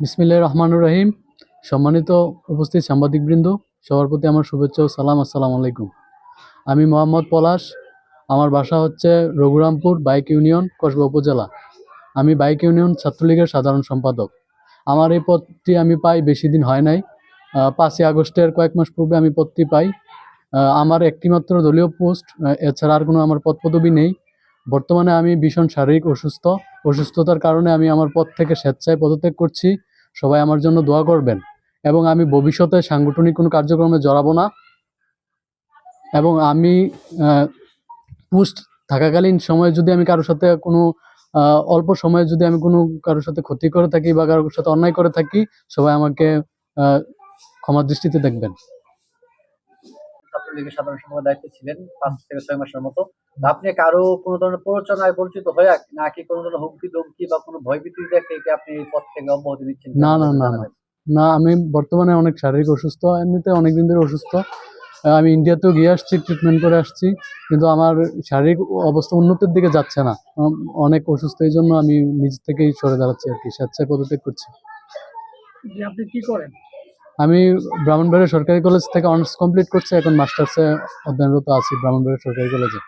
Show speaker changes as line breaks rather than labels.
বিসমিল্লাহ রহমানুর রহিম। সম্মানিত উপস্থিত সাংবাদিকবৃন্দ, সবার প্রতি আমার শুভেচ্ছা ও সালাম, আসসালামু আলাইকুম। আমি মোহাম্মদ পলাশ, আমার বাসা হচ্ছে রঘুরামপুর বাইক ইউনিয়ন, কসবা উপজেলা। আমি বাইক ইউনিয়ন ছাত্রলীগের সাধারণ সম্পাদক। আমার এই পদটি আমি পাই, বেশি দিন হয় নাই। পাঁচই আগস্টের কয়েক মাস পূর্বে আমি পদটি পাই। আমার একটিমাত্র দলীয় পোস্ট এছাড়া আর কোনো আমার পদ পদবি নেই। বর্তমানে আমি ভীষণ শারীরিক অসুস্থ। অসুস্থতার কারণে আমি আমার পদ থেকে স্বেচ্ছায় পদত্যাগ করছি। সবাই আমার জন্য দোয়া করবেন এবং আমি ভবিষ্যতে সাংগঠনিক কোনো কার্যক্রমে জড়াবো না এবং আমি পুস্ট থাকাকালীন সময়ে যদি আমি কারোর সাথে কোনো অল্প সময়ে যদি আমি কোনো কারোর সাথে ক্ষতি করে থাকি বা কারোর সাথে অন্যায় করে থাকি, সবাই আমাকে ক্ষমা দৃষ্টিতে দেখবেন।
ছাত্রলীগের সাধারণ সম্পাদক দায়িত্বে ছিলেন পাঁচ থেকে ছয় মাসের মতো। আপনি কারও কোনো ধরনের প্ররোচনায় পরিচিত হয়ে নাকি কোনো ধরনের হুমকি ধমকি বা কোনো ভয়ভীতি দেখে কি আপনি এই পদ থেকে অব্যাহতি নিচ্ছেন
না, না, না, না। না আমি বর্তমানে অনেক শারীরিক অসুস্থ এমনিতে অনেক দিন ধরে অসুস্থ। আহ, আমি ইন্ডিয়াতেও গিয়ে আসছি ট্রিটমেন্ট করে আসছি কিন্তু আমার শারীরিক অবস্থা উন্নতির দিকে যাচ্ছে না। অনেক অসুস্থ এই জন্য আমি নিজ থেকেই সরে দাঁড়াচ্ছি আর কি স্বেচ্ছায় পদত্যাগ করছি।
আপনি কি করেন?
আমি ব্রাহ্মণবাড়িয়া সরকারি কলেজ থেকে অনার্স কমপ্লিট করছি, এখন মাস্টার্সে অধ্যয়নরত আছি ব্রাহ্মণবাড়িয়া সরকারি কলেজে।